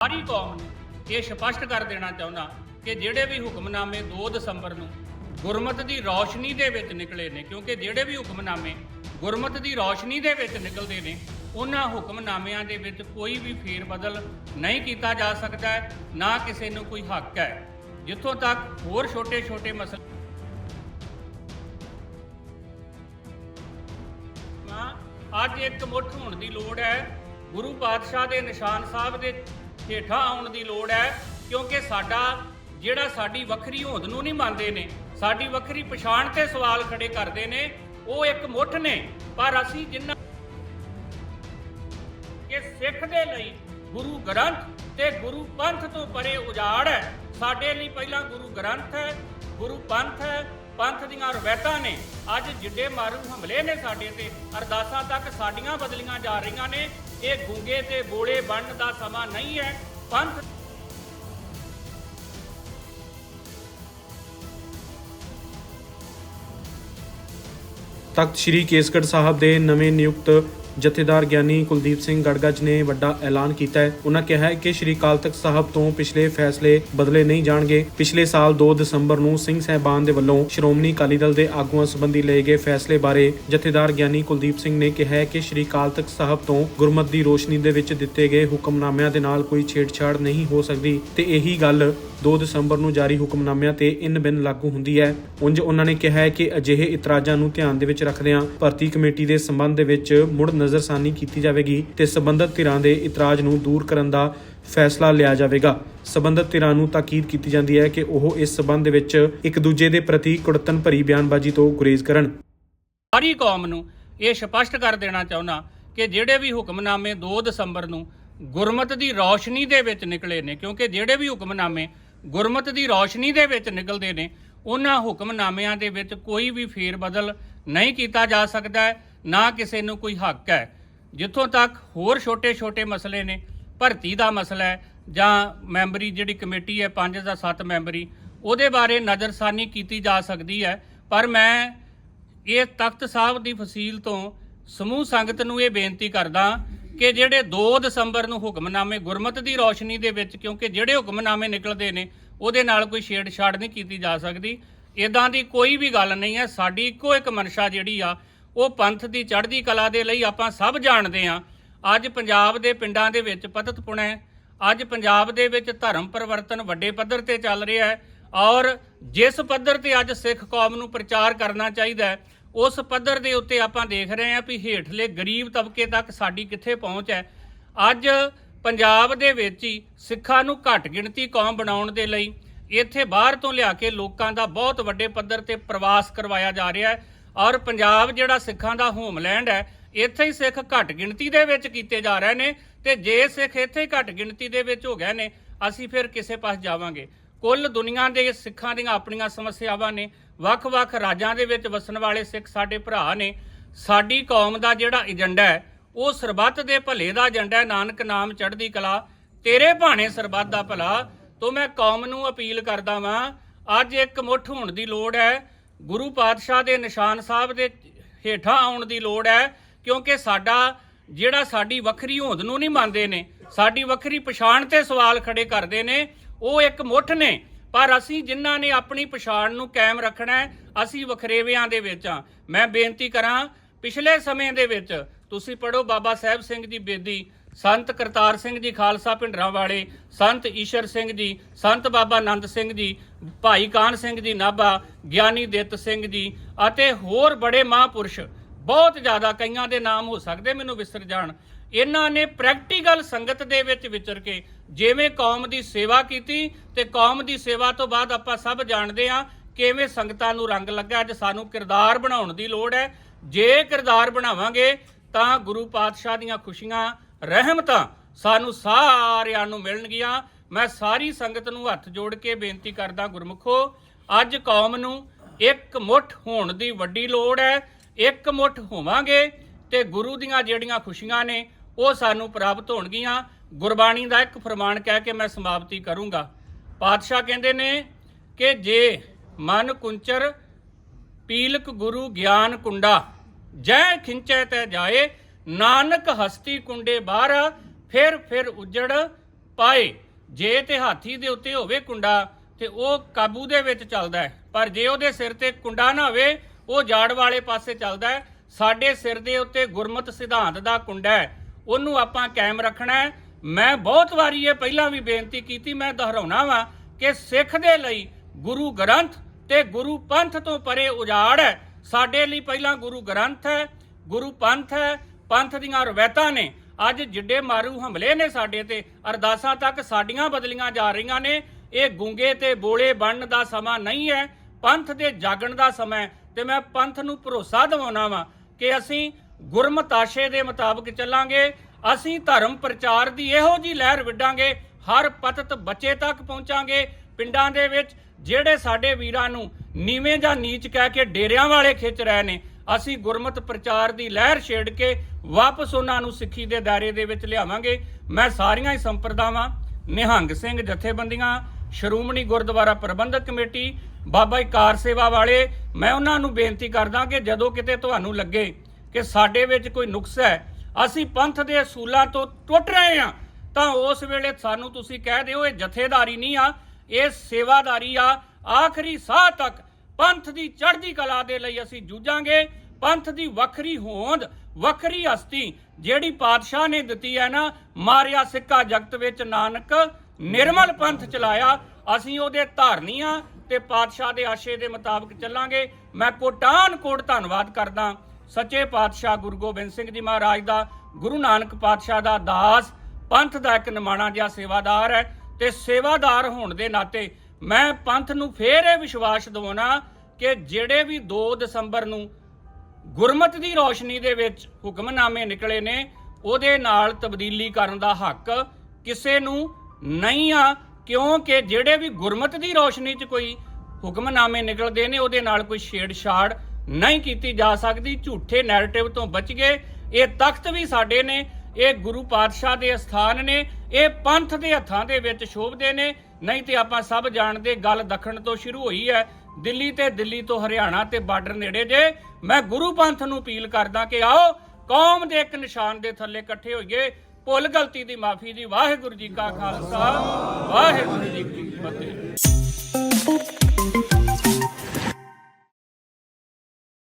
ਸਾਰੀ ਕੌਮ ਨੂੰ ਇਹ ਸਪਸ਼ਟ ਕਰ ਦੇਣਾ ਚਾਹੁੰਦਾ ਕਿ ਜਿਹੜੇ ਵੀ ਹੁਕਮਨਾਮੇ 2 ਦਸੰਬਰ ਨੂੰ ਗੁਰਮਤ ਦੀ ਰੌਸ਼ਨੀ ਦੇ ਵਿੱਚ ਨਿਕਲੇ ਨੇ ਕਿਉਂਕਿ ਜਿਹੜੇ ਵੀ ਹੁਕਮਨਾਮੇ ਗੁਰਮਤ ਦੀ ਰੌਸ਼ਨੀ ਦੇ ਵਿੱਚ ਨਿਕਲਦੇ ਨੇ ਉਹਨਾਂ ਹੁਕਮਨਾਮਿਆਂ ਦੇ ਵਿੱਚ ਕੋਈ ਵੀ ਫੇਰ ਬਦਲ ਨਹੀਂ ਕੀਤਾ ਜਾ ਸਕਦਾ ਹੈ, ਨਾ ਕਿਸੇ ਨੂੰ ਕੋਈ ਹੱਕ ਹੈ। ਜਿੱਥੋਂ ਤੱਕ ਹੋਰ ਛੋਟੇ-ਛੋਟੇ ਮਸਲੇ ਅੱਜ ਇੱਕ ਮੁੱਠ ਹੋਣ ਦੀ ਲੋੜ ਹੈ। ਗੁਰੂ ਪਾਤਸ਼ਾਹ ਦੇ ਨਿਸ਼ਾਨ ਸਾਹਿਬ ਦੇ ਹੇਠਾਂ ਆਉਣ ਦੀ ਲੋੜ ਹੈ, ਕਿਉਂਕਿ ਸਾਡਾ ਜਿਹੜਾ ਸਾਡੀ ਵੱਖਰੀ ਹੋਂਦ ਨੂੰ ਨਹੀਂ ਮੰਨਦੇ ਨੇ, ਸਾਡੀ ਵੱਖਰੀ ਪਛਾਣ ਤੇ ਸਵਾਲ ਖੜੇ ਕਰਦੇ ਨੇ, ਉਹ ਇੱਕ ਮੁੱਠ ਨੇ। ਪਰ ਅਸੀਂ ਜਿੰਨਾ ਕਿ ਸਿੱਖ ਦੇ ਲਈ ਗੁਰੂ ਗ੍ਰੰਥ ਤੇ ਗੁਰੂ ਪੰਥ ਤੋਂ ਪਰੇ ਉਜਾੜ ਹੈ, ਸਾਡੇ ਲਈ ਪਹਿਲਾਂ ਗੁਰੂ ਗ੍ਰੰਥ ਹੈ, ਗੁਰੂ ਪੰਥ ਹੈ, ਪੰਥ ਦੀਆਂ ਰਵਾਇਤਾਂ ਨੇ। ਅੱਜ ਜਿੱਡੇ ਮਾਰੂ ਹਮਲੇ ਨੇ ਸਾਡੇ ਤੇ, ਅਰਦਾਸਾਂ ਤੱਕ ਸਾਡੀਆਂ ਬਦਲੀਆਂ ਜਾ ਰਹੀਆਂ ਨੇ ਇਹ ਗੁੰਗੇ ਤੇ ਬੋਲੇ ਬਣਨ ਦਾ ਸਮਾਂ ਨਹੀਂ ਹੈ। ਪੰਥ ਤਖਤ ਸ੍ਰੀ ਕੇਸਗੜ੍ਹ ਸਾਹਿਬ ਦੇ ਨਵੇਂ ਨਿਯੁਕਤ ਜਥੇਦਾਰ ਗਿਆਨੀ ਕੁਲਦੀਪ ਸਿੰਘ ਗੜਗਜ ਨੇ ਵੱਡਾ ਐਲਾਨ ਕੀਤਾ ਹੈ। ਉਹਨਾਂ ਕਿਹਾ ਹੈ ਕਿ ਸ੍ਰੀ ਅਕਾਲ ਤਖਤ ਸਾਹਿਬ ਤੋਂ ਪਿਛਲੇ ਫੈਸਲੇ ਬਦਲੇ ਨਹੀਂ ਜਾਣਗੇ। ਪਿਛਲੇ ਸਾਲ 2 ਦਸੰਬਰ ਨੂੰ ਸਿੰਘ ਸਹਿਬਾਨ ਦੇ ਵੱਲੋਂ ਸ਼੍ਰੋਮਣੀ ਅਕਾਲੀ ਦਲ ਦੇ ਆਗੂਆਂ ਸੰਬੰਧੀ ਲਏ ਗਏ ਫੈਸਲੇ ਬਾਰੇ ਜਥੇਦਾਰ ਗਿਆਨੀ ਕੁਲਦੀਪ ਸਿੰਘ ਨੇ ਕਿਹਾ ਹੈ ਕਿ ਸ੍ਰੀ ਅਕਾਲ ਤਖਤ ਸਾਹਿਬ ਤੋਂ ਗੁਰਮਤ ਦੀ ਰੋਸ਼ਨੀ ਦੇ ਵਿੱਚ ਦਿੱਤੇ ਗਏ ਹੁਕਮਨਾਮਿਆਂ ਦੇ ਨਾਲ ਕੋਈ ਛੇੜਛਾੜ ਨਹੀਂ ਹੋ ਸਕਦੀ ਤੇ ਇਹੀ ਗੱਲ 2 ਦਸੰਬਰ ਨੂੰ ਜਾਰੀ ਹੁਕਮਨਾਮਿਆਂ ਤੇ ਇਨ ਬਿਨ ਲਾਗੂ ਹੁੰਦੀ ਹੈ। ਉਂਝ ਉਹਨਾਂ ਨੇ ਕਿਹਾ ਹੈ ਕਿ ਅਜਿਹੇ ਇਤਰਾਜ਼ਾਂ ਨੂੰ ਧਿਆਨ ਦੇ ਵਿੱਚ ਰੱਖਦਿਆਂ ਭਰਤੀ ਕਮੇਟੀ ਦੇ ਸੰਬੰਧ ਦੇ ਵਿੱਚ ਮੁੜ ਨਜ਼ਰਸਾਨੀ ਕੀਤੀ ਜਾਵੇਗੀ ਤੇ ਸਬੰਧਤ ਧਿਰਾਂ ਦੇ ਇਤਰਾਜ਼ ਨੂੰ ਦੂਰ ਕਰਨ ਦਾ ਫੈਸਲਾ ਲਿਆ ਜਾਵੇਗਾ। ਸਬੰਧਤ ਧਿਰਾਂ ਨੂੰ ਤਾਕੀਦ ਕੀਤੀ ਜਾਂਦੀ ਹੈ ਕਿ ਉਹ ਇਸ ਸਬੰਧ ਵਿੱਚ ਇੱਕ ਦੂਜੇ ਦੇ ਪ੍ਰਤੀ ਕੁੜਤਨ ਭਰੀ ਬਿਆਨਬਾਜ਼ੀ ਤੋਂ ਗੁਰੇਜ਼ ਕਰਨ। ਸਾਰੀ ਕੌਮ ਨੂੰ ਇਹ ਸਪਸ਼ਟ ਕਰ ਦੇਣਾ ਚਾਹੁੰਦਾ ਕਿ ਜਿਹੜੇ ਵੀ ਹੁਕਮਨਾਮੇ 2 ਦਸੰਬਰ ਨੂੰ ਗੁਰਮਤ ਦੀ ਰੌਸ਼ਨੀ ਦੇ ਵਿੱਚ ਨਿਕਲੇ ਨੇ ਕਿਉਂਕਿ ਜਿਹੜੇ ਵੀ ਹੁਕਮਨਾਮੇ ਗੁਰਮਤ ਦੀ ਰੌਸ਼ਨੀ ਦੇ ਵਿੱਚ ਨਿਕਲਦੇ ਨੇ ਉਹਨਾਂ ਹੁਕਮਨਾਮਿਆਂ ਦੇ ਵਿੱਚ ਕੋਈ ਵੀ ਫੇਰ ਬਦਲ ਨਹੀਂ ਕੀਤਾ ਜਾ ਸਕਦਾ ਹੈ, ਨਾ ਕਿਸੇ ਨੂੰ ਕੋਈ ਹੱਕ ਹੈ। ਜਿੱਥੋਂ ਤੱਕ ਹੋਰ ਛੋਟੇ-ਛੋਟੇ ਮਸਲੇ ਨੇ, ਭਰਤੀ ਦਾ ਮਸਲਾ ਹੈ ਜਾਂ ਮੈਂਬਰੀ ਜਿਹੜੀ ਕਮੇਟੀ ਹੈ 5 ਜਾਂ 7 ਮੈਂਬਰੀ, ਉਹਦੇ ਬਾਰੇ ਨਜ਼ਰਸਾਨੀ ਕੀਤੀ ਜਾ ਸਕਦੀ ਹੈ। ਪਰ ਮੈਂ ਇਹ ਤਖਤ ਸਾਹਿਬ ਦੀ ਫਸੀਲ ਤੋਂ ਸਮੂਹ ਸੰਗਤ ਨੂੰ ਇਹ ਬੇਨਤੀ ਕਰਦਾ ਕਿ ਜਿਹੜੇ 2 ਦਸੰਬਰ ਨੂੰ ਹੁਕਮਨਾਮੇ, ਗੁਰਮਤ ਦੀ ਰੌਸ਼ਨੀ ਦੇ ਵਿੱਚ, ਕਿਉਂਕਿ ਜਿਹੜੇ ਹੁਕਮਨਾਮੇ ਨਿਕਲਦੇ ਨੇ, ਉਹਦੇ ਨਾਲ ਕੋਈ ਛੇੜਛਾੜ ਨਹੀਂ ਕੀਤੀ ਜਾ ਸਕਦੀ। ਇਦਾਂ ਦੀ ਕੋਈ ਵੀ ਗੱਲ ਨਹੀਂ ਹੈ। ਸਾਡੀ ਇੱਕੋ ਇੱਕ ਮਨਸ਼ਾ ਜਿਹੜੀ ਆ ਉਹ ਪੰਥ ਦੀ ਚੜ੍ਹਦੀ ਕਲਾ ਦੇ ਲਈ ਆਪਾਂ ਸਭ ਜਾਣਦੇ ਹਾਂ। ਅੱਜ ਪੰਜਾਬ ਦੇ ਪਿੰਡਾਂ ਦੇ ਵਿੱਚ ਪਤਤ ਪੁਣਾ ਹੈ। ਅੱਜ ਪੰਜਾਬ ਦੇ ਵਿੱਚ ਧਰਮ ਪਰਿਵਰਤਨ ਵੱਡੇ ਪੱਧਰ ਤੇ ਚੱਲ ਰਿਹਾ ਹੈ ਔਰ ਜਿਸ ਪੱਧਰ ਤੇ ਅੱਜ ਸਿੱਖ ਕੌਮ ਨੂੰ ਪ੍ਰਚਾਰ ਕਰਨਾ ਚਾਹੀਦਾ ਹੈ, ਉਸ ਪੱਧਰ ਦੇ ਉੱਤੇ ਆਪਾਂ ਦੇਖ ਰਹੇ ਹਾਂ ਵੀ ਹੇਠਲੇ ਗਰੀਬ ਤਬਕੇ ਤੱਕ ਸਾਡੀ ਕਿੱਥੇ ਪਹੁੰਚ ਹੈ। ਅੱਜ ਪੰਜਾਬ ਦੇ ਵਿੱਚ ਹੀ ਸਿੱਖਾਂ ਨੂੰ ਘੱਟ ਗਿਣਤੀ ਕੌਮ ਬਣਾਉਣ ਦੇ ਲਈ ਇੱਥੇ ਬਾਹਰ ਤੋਂ ਲਿਆ ਕੇ ਲੋਕਾਂ ਦਾ ਬਹੁਤ ਵੱਡੇ ਪੱਧਰ ਤੇ ਪ੍ਰਵਾਸ ਕਰਵਾਇਆ ਜਾ ਰਿਹਾ ਹੈ। ਔਰ ਪੰਜਾਬ ਜਿਹੜਾ ਸਿੱਖਾਂ ਦਾ ਹੋਮਲੈਂਡ ਹੈ, ਇੱਥੇ ਹੀ ਸਿੱਖ ਘੱਟ ਗਿਣਤੀ ਦੇ ਵਿੱਚ ਕੀਤੇ ਜਾ ਰਹੇ ਨੇ ਤੇ ਜੇ ਸਿੱਖ ਇੱਥੇ ਹੀ ਘੱਟ ਗਿਣਤੀ ਦੇ ਵਿੱਚ ਹੋ ਗਏ ਨੇ, ਅਸੀਂ ਫਿਰ ਕਿਸੇ ਪਾਸ ਜਾਵਾਂਗੇ। ਕੁੱਲ ਦੁਨੀਆ ਦੇ ਸਿੱਖਾਂ ਦੀਆਂ ਆਪਣੀਆਂ ਸਮੱਸਿਆਵਾਂ ਨੇ, ਵੱਖ-ਵੱਖ ਰਾਜਾਂ ਦੇ ਵਿੱਚ ਵਸਣ ਵਾਲੇ ਸਿੱਖ ਸਾਡੇ ਭਰਾ ਨੇ। ਸਾਡੀ ਕੌਮ ਦਾ ਜਿਹੜਾ ਏਜੰਡਾ ਹੈ, ਉਹ ਸਰਬੱਤ ਦੇ ਭਲੇ ਦਾ ਏਜੰਡਾ ਹੈ, ਨਾਨਕ ਨਾਮ ਚੜ੍ਹਦੀ ਕਲਾ। ਤੇਰੇ ਭਾਣੇ ਸਰਬੱਤ ਦਾ ਭਲਾ, ਤੋਂ ਮੈਂ ਕੌਮ ਨੂੰ ਅਪੀਲ ਕਰਦਾ ਵਾਂ, ਅੱਜ ਇੱਕ ਮੁੱਠ ਹੋਣ ਦੀ ਲੋੜ ਹੈ। ਗੁਰੂ ਪਾਤਸ਼ਾਹ ਦੇ ਨਿਸ਼ਾਨ ਸਾਹਿਬ ਦੇ ਹੇਠਾਂ ਆਉਣ ਦੀ ਲੋੜ ਹੈ, ਕਿਉਂਕਿ ਸਾਡਾ ਜਿਹੜਾ ਸਾਡੀ ਵੱਖਰੀ ਹੋਂਦ ਨੂੰ ਨਹੀਂ ਮੰਨਦੇ ਨੇ, ਸਾਡੀ ਵੱਖਰੀ ਪਛਾਣ ਤੇ ਸਵਾਲ ਖੜੇ ਕਰਦੇ ਨੇ, ਉਹ ਇੱਕ ਮੁੱਠ ਨੇ। ਪਰ ਅਸੀਂ ਜਿਨ੍ਹਾਂ ਨੇ ਆਪਣੀ ਪਛਾਣ ਨੂੰ ਕਾਇਮ ਰੱਖਣਾ ਹੈ, ਅਸੀਂ ਵਖਰੇਵਿਆਂ ਦੇ ਵਿੱਚ ਆ ਮੈਂ ਬੇਨਤੀ ਕਰਾਂ, ਪਿਛਲੇ ਸਮੇਂ ਦੇ ਵਿੱਚ, ਤੁਸੀਂ ਪੜੋ ਬਾਬਾ ਸਾਹਿਬ ਸਿੰਘ ਦੀ ਬੇਦੀ ਸੰਤ ਕਰਤਾਰ ਸਿੰਘ ਜੀ ਖਾਲਸਾ ਭਿੰਡਰਾਂ ਵਾਲੇ, ਸੰਤ ਈਸ਼ਰ ਸਿੰਘ ਜੀ, ਸੰਤ ਬਾਬਾ ਆਨੰਦ ਸਿੰਘ ਜੀ, ਭਾਈ ਕਾਨ ਸਿੰਘ ਜੀ ਨਾਭਾ, ਗਿਆਨੀ ਦਿੱਤ ਸਿੰਘ ਜੀ ਅਤੇ ਹੋਰ ਬੜੇ ਮਹਾਂਪੁਰਸ਼, ਬਹੁਤ ਜ਼ਿਆਦਾ ਕਈਆਂ ਦੇ ਨਾਮ ਹੋ ਸਕਦੇ ਮੈਨੂੰ ਵਿਸਰ ਜਾਣ। ਇਹਨਾਂ ਨੇ ਪ੍ਰੈਕਟੀਕਲ ਸੰਗਤ ਦੇ ਵਿੱਚ ਵਿਚਰ ਕੇ ਜਿਵੇਂ ਕੌਮ ਦੀ ਸੇਵਾ ਕੀਤੀ ਤੇ ਕੌਮ ਦੀ ਸੇਵਾ ਤੋਂ ਬਾਅਦ ਆਪਾਂ ਸਭ ਜਾਣਦੇ ਹਾਂ ਕਿਵੇਂ ਸੰਗਤਾਂ ਨੂੰ ਰੰਗ ਲੱਗਾ। ਅੱਜ ਸਾਨੂੰ ਕਿਰਦਾਰ ਬਣਾਉਣ ਦੀ ਲੋੜ ਹੈ। ਜੇ ਕਿਰਦਾਰ ਬਣਾਵਾਂਗੇ ਤਾਂ ਗੁਰੂ ਪਾਤਸ਼ਾਹ ਦੀਆਂ ਖੁਸ਼ੀਆਂ ਰਹਿਮਤਾਂ ਸਾਨੂੰ ਸਾਰਿਆਂ ਨੂੰ ਮਿਲਣਗੀਆਂ। ਮੈਂ ਸਾਰੀ ਸੰਗਤ ਨੂੰ ਹੱਥ ਜੋੜ ਕੇ ਬੇਨਤੀ ਕਰਦਾ ਗੁਰਮੁਖੋ, ਅੱਜ ਕੌਮ ਨੂੰ ਇੱਕ ਮੁੱਠ ਹੋਣ ਦੀ ਵੱਡੀ ਲੋੜ ਹੈ। ਇੱਕ ਮੁੱਠ ਹੋਵਾਂਗੇ ਤੇ ਗੁਰੂ ਦੀਆਂ ਜਿਹੜੀਆਂ ਖੁਸ਼ੀਆਂ ਨੇ, ਉਹ ਸਾਨੂੰ ਪ੍ਰਾਪਤ ਹੋਣਗੀਆਂ। ਗੁਰਬਾਣੀ ਦਾ ਇੱਕ ਫਰਮਾਨ ਕਹਿ ਕੇ ਮੈਂ ਸਮਾਪਤੀ ਕਰੂੰਗਾ। ਪਾਤਸ਼ਾਹ ਕਹਿੰਦੇ ਨੇ ਕਿ ਜੇ ਮਨ ਕੁੰਚਰ, ਪੀਲਕ ਗੁਰੂ ਗਿਆਨ ਕੁੰਡਾ, ਜੈ ਖਿੰਚੈ ਤੈ ਜਾਏ ਨਾਨਕ ਹਸਤੀ ਕੁੰਡੇ ਬਾਹਰ, ਫਿਰ ਫਿਰ ਉਜੜ ਪਾਏ। ਜੇ ਤੇ ਹਾਥੀ ਦੇ ਉੱਤੇ ਹੋਵੇ ਕੁੰਡਾ, ਤੇ ਉਹ ਕਾਬੂ ਦੇ ਵਿੱਚ ਚੱਲਦਾ ਹੈ। ਪਰ ਜੇ ਉਹਦੇ ਸਿਰ ਤੇ ਕੁੰਡਾ ਨਾ ਹੋਵੇ, ਉਹ ਜਾੜ ਵਾਲੇ ਪਾਸੇ ਚੱਲਦਾ ਹੈ। ਸਾਡੇ ਸਿਰ ਦੇ ਉੱਤੇ ਗੁਰਮਤ ਸਿਧਾਂਤ ਦਾ ਕੁੰਡਾ ਹੈ। ਉਹਨੂੰ ਆਪਾਂ ਕਾਇਮ ਰੱਖਣਾ ਹੈ। ਮੈਂ ਬਹੁਤ ਵਾਰੀ ਇਹ ਪਹਿਲਾਂ ਵੀ ਬੇਨਤੀ ਕੀਤੀ, ਮੈਂ ਦੁਹਰਾਉਣਾ ਵਾਂ ਕਿ ਸਿੱਖ ਦੇ ਲਈ ਗੁਰੂ ਗ੍ਰੰਥ ਤੇ ਗੁਰੂ ਪੰਥ ਤੋਂ ਪਰੇ ਉਜਾੜ ਹੈ। ਸਾਡੇ ਲਈ ਪਹਿਲਾਂ ਗੁਰੂ ਗ੍ਰੰਥ ਹੈ, ਗੁਰੂ ਪੰਥ ਹੈ ਪੰਥ ਦੀਆਂ ਰਵਾਇਤਾਂ ਨੇ। ਅੱਜ ਜਿੱਡੇ ਮਾਰੂ ਹਮਲੇ ਨੇ ਸਾਡੇ ਤੇ, ਅਰਦਾਸਾਂ ਤੱਕ ਸਾਡੀਆਂ ਬਦਲੀਆਂ ਜਾ ਰਹੀਆਂ ਨੇ। ਇਹ ਗੁੰਗੇ ਤੇ ਬੋਲੇ ਬਣਨ ਦਾ ਸਮਾਂ ਨਹੀਂ ਹੈ, ਪੰਥ ਦੇ ਜਾਗਣ ਦਾ ਸਮਾਂ ਹੈ। ਤੇ ਮੈਂ ਪੰਥ ਨੂੰ ਭਰੋਸਾ ਦਿਵਾਉਣਾ ਵਾਂ ਕਿ ਅਸੀਂ ਗੁਰਮਤਾਸ਼ੇ ਦੇ ਮੁਤਾਬਕ ਚੱਲਾਂਗੇ, ਅਸੀਂ ਧਰਮ ਪ੍ਰਚਾਰ ਦੀ ਇਹੋ ਜੀ ਲਹਿਰ ਵਿੱਢਾਂਗੇ, ਹਰ ਪਤਤ ਬੱਚੇ ਤੱਕ ਪਹੁੰਚਾਂਗੇ। ਪਿੰਡਾਂ ਦੇ ਵਿੱਚ ਜਿਹੜੇ ਸਾਡੇ ਵੀਰਾਂ ਨੂੰ ਨੀਵੇਂ ਜਾਂ ਨੀਚ ਕਹਿ ਕੇ ਡੇਰਿਆਂ ਵਾਲੇ ਖਿੱਚ ਰਹੇ ਨੇ ਅਸੀਂ ਗੁਰਮਤ ਪ੍ਰਚਾਰ ਦੀ ਲਹਿਰ ਛੇੜ ਕੇ ਵਾਪਸ ਉਹਨਾਂ ਨੂੰ ਸਿੱਖੀ ਦੇ ਦਾਇਰੇ ਦੇ ਵਿੱਚ ਲਿਆਵਾਂਗੇ। ਮੈਂ ਸਾਰੀਆਂ ਹੀ ਸੰਪਰਦਾਵਾਂ, ਨਿਹੰਗ ਸਿੰਘ ਜਥੇਬੰਦੀਆਂ, ਸ਼੍ਰੋਮਣੀ ਗੁਰਦੁਆਰਾ ਪ੍ਰਬੰਧਕ ਕਮੇਟੀ, ਬਾਬਾ ਜੀ ਕਾਰ ਸੇਵਾ ਵਾਲੇ, ਮੈਂ ਉਹਨਾਂ ਨੂੰ ਬੇਨਤੀ ਕਰਦਾ ਕਿ ਜਦੋਂ ਕਿਤੇ ਤੁਹਾਨੂੰ ਲੱਗੇ ਕਿ ਸਾਡੇ ਵਿੱਚ ਕੋਈ ਨੁਕਸ ਹੈ, ਅਸੀਂ ਪੰਥ ਦੇ ਅਸੂਲਾਂ ਤੋਂ ਟੁੱਟ ਰਹੇ ਹਾਂ, ਤਾਂ ਉਸ ਵੇਲੇ ਸਾਨੂੰ ਤੁਸੀਂ ਕਹਿ ਦਿਓ, ਇਹ ਜਥੇਦਾਰੀ ਨਹੀਂ ਆ, ਇਹ ਸੇਵਾਦਾਰੀ ਆ, ਆਖਰੀ ਸਾਹ ਤੱਕ ਪੰਥ ਦੀ ਚੜ੍ਹਦੀ ਕਲਾ ਦੇ ਲਈ ਅਸੀਂ ਜੂਝਾਂਗੇ। ਪੰਥ ਦੀ ਵੱਖਰੀ ਹੋਂਦ, ਵੱਖਰੀ ਹਸਤੀ ਜਿਹੜੀ ਪਾਤਸ਼ਾਹ ਨੇ ਦਿੱਤੀ ਹੈ ਨਾ, ਮਾਰਿਆ ਸਿੱਕਾ ਜਗਤ ਵਿੱਚ ਨਾਨਕ ਨਿਰਮਲ ਪੰਥ ਚਲਾਇਆ। ਅਸੀਂ ਉਹਦੇ ਧਾਰਨੀਆਂ ਤੇ ਪਾਤਸ਼ਾਹ ਦੇ ਆਸ਼ੇ ਦੇ ਮੁਤਾਬਕ ਚੱਲਾਂਗੇ। ਮੈਂ ਕੋਟਾਨ ਕੋਟ ਧੰਨਵਾਦ ਕਰਦਾ। ਸੱਚੇ ਪਾਤਸ਼ਾਹ ਗੁਰੂ ਗੋਬਿੰਦ ਸਿੰਘ ਜੀ ਮਹਾਰਾਜ ਦਾ, ਗੁਰੂ ਨਾਨਕ ਪਾਤਸ਼ਾਹ ਦਾ ਦਾਸ, ਪੰਥ ਦਾ ਇੱਕ ਨਿਮਾਣਾ ਜਿਹਾ ਸੇਵਾਦਾਰ ਹੈ ਤੇ ਸੇਵਾਦਾਰ ਹੋਣ ਦੇ ਨਾਤੇ ਮੈਂ ਪੰਥ ਨੂੰ ਫੇਰ ਇਹ ਵਿਸ਼ਵਾਸ ਦਿਵਾਉਣਾ ਕਿ ਜਿਹੜੇ ਵੀ 2 ਦਸੰਬਰ ਨੂੰ ਗੁਰਮਤ ਦੀ ਰੋਸ਼ਨੀ ਦੇ ਵਿੱਚ ਹੁਕਮਨਾਮੇ ਨਿਕਲੇ ਨੇ, ਉਹਦੇ ਨਾਲ ਤਬਦੀਲੀ ਕਰਨ ਦਾ ਹੱਕ ਕਿਸੇ ਨੂੰ ਨਹੀਂ ਆ, ਕਿਉਂਕਿ ਜਿਹੜੇ ਵੀ ਗੁਰਮਤ ਦੀ ਰੋਸ਼ਨੀ 'ਚ ਕੋਈ ਹੁਕਮਨਾਮੇ ਨਿਕਲਦੇ ਨੇ, ਉਹਦੇ ਨਾਲ ਕੋਈ ਛੇੜਛਾੜ ਨਹੀਂ ਕੀਤੀ ਜਾ ਸਕਦੀ, ਝੂਠੇ ਨੈਰੇਟਿਵ ਤੋਂ ਬਚ ਗਏ। ਇਹ ਤਖਤ ਵੀ ਸਾਡੇ ਨੇ, ਇਹ ਗੁਰੂ ਪਾਤਸ਼ਾਹ ਦੇ ਸਥਾਨ ਨੇ, ਇਹ ਪੰਥ ਦੇ ਹੱਥਾਂ ਦੇ ਵਿੱਚ ਸ਼ੋਭਦੇ ਨੇ। ਨਹੀਂ ਤੇ ਆਪਾਂ ਸਭ ਜਾਣਦੇ, ਗੱਲ ਦੱਖਣ ਤੋਂ ਸ਼ੁਰੂ ਹੋਈ ਹੈ। ਦਿੱਲੀ ਤੇ ਦਿੱਲੀ ਤੋਂ ਹਰਿਆਣਾ ਤੇ ਬਾਰਡਰ ਨੇੜੇ ਜੇ, ਮੈਂ ਗੁਰੂ ਪੰਥ ਨੂੰ ਅਪੀਲ ਕਰਦਾ ਕਿ ਆਓ, ਕੌਮ ਦੇ ਇੱਕ ਨਿਸ਼ਾਨ ਦੇ ਥੱਲੇ ਇਕੱਠੇ ਹੋਈਏ। ਭੁੱਲ ਗਲਤੀ ਦੀ ਮਾਫੀ ਜੀ ਵਾਹਿਗੁਰੂ ਜੀ ਕਾ ਖਾਲਸਾ, ਵਾਹਿਗੁਰੂ ਜੀ ਕੀ ਫਤਿਹ।